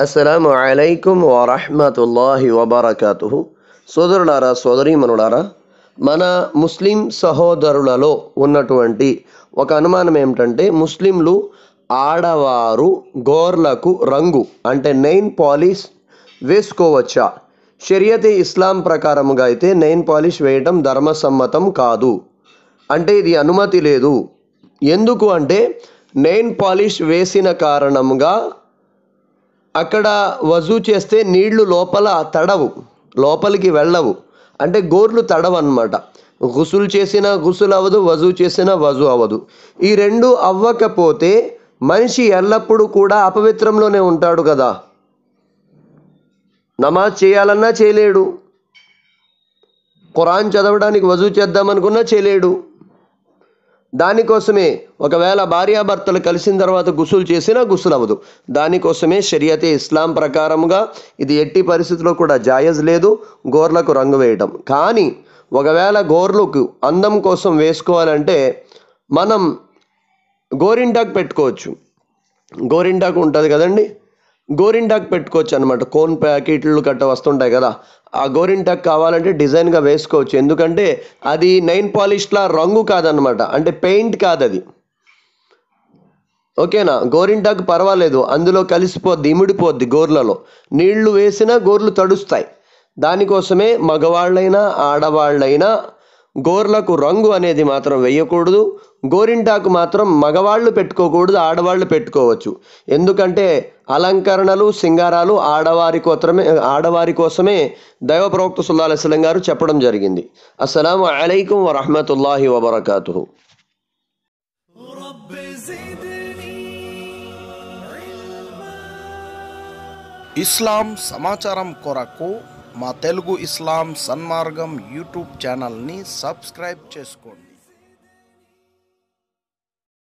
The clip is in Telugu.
అస్సలం అలైకుం వరహమతుల్లాహి వబర్కతు సోదరులారా సోదరీమనులారా మన ముస్లిం సహోదరులలో ఉన్నటువంటి ఒక అనుమానం ఏమిటంటే ముస్లింలు ఆడవారు గోర్లకు రంగు అంటే నెయిన్ పాలిష్ వేసుకోవచ్చా? షరియతే ఇస్లాం ప్రకారముగా అయితే నెయిన్ పాలిష్ వేయటం ధర్మసమ్మతం కాదు. అంటే ఇది అనుమతి లేదు. ఎందుకు అంటే నెయిన్ పాలిష్ వేసిన కారణంగా అక్కడ వజూ చేస్తే నీళ్ళు లోపల తడవు లోపలికి వెళ్ళవు. అంటే గోర్లు తడవు అనమాట గుసులు చేసిన గుసులు అవ్వదు వజూ చేసిన వజు అవ్వదు ఈ రెండు అవ్వకపోతే మనిషి ఎల్లప్పుడూ కూడా అపవిత్రంలోనే ఉంటాడు కదా. నమాజ్ చేయాలన్నా చేయలేడు. ఖురాన్ చదవడానికి వజూ చేద్దామనుకున్నా చేయలేడు. దానికోసమే ఒకవేళ భార్యాభర్తలు కలిసిన తర్వాత గుసులు చేసినా గుసులు అవ్వదు. దానికోసమే షరియతే ఇస్లాం ప్రకారముగా ఇది ఎట్టి పరిస్థితిలో కూడా జాయజ్ లేదు గోర్లకు రంగు వేయటం. కానీ ఒకవేళ గోర్లకు అందం కోసం వేసుకోవాలంటే మనం గోరింటాకు పెట్టుకోవచ్చు. గోరింటాకు ఉంటుంది కదండి? గోరింటాకు పెట్టుకోవచ్చు అనమాట కోన్ ప్యాకెట్లు గట్ట వస్తుంటాయి కదా. ఆ గోరింటాకు కావాలంటే డిజైన్గా వేసుకోవచ్చు. ఎందుకంటే అది నైన్ పాలిష్లా రంగు కాదనమాట అంటే పెయింట్ కాదు అది ఓకేనా? గోరింటాకు పర్వాలేదు. అందులో కలిసిపోద్ది ఇమిడిపోద్ది గోర్లలో. నీళ్ళు వేసినా గోర్లు తడుస్తాయి. దానికోసమే మగవాళ్ళైనా ఆడవాళ్ళైనా గోర్లకు రంగు అనేది మాత్రం వేయకూడదు గోరింటాకు మాత్రం మగవాళ్ళు పెట్టుకోకూడదు ఆడవాళ్ళు పెట్టుకోవచ్చు. ఎందుకంటే అలంకరణలు సింగారాలు ఆడవారి కోసమే ఆడవారి కోసమే దైవ ప్రవక్త సుల్లా గారు చెప్పడం జరిగింది. అస్సలం అలైకుం వరహమతుల్లాహి వబర్కాతు ఇస్లాం సమాచారం కొరకు మా తెలుగు ఇస్లాం సన్మార్గం యూట్యూబ్ ఛానల్ని సబ్స్క్రైబ్ చేసుకోండి.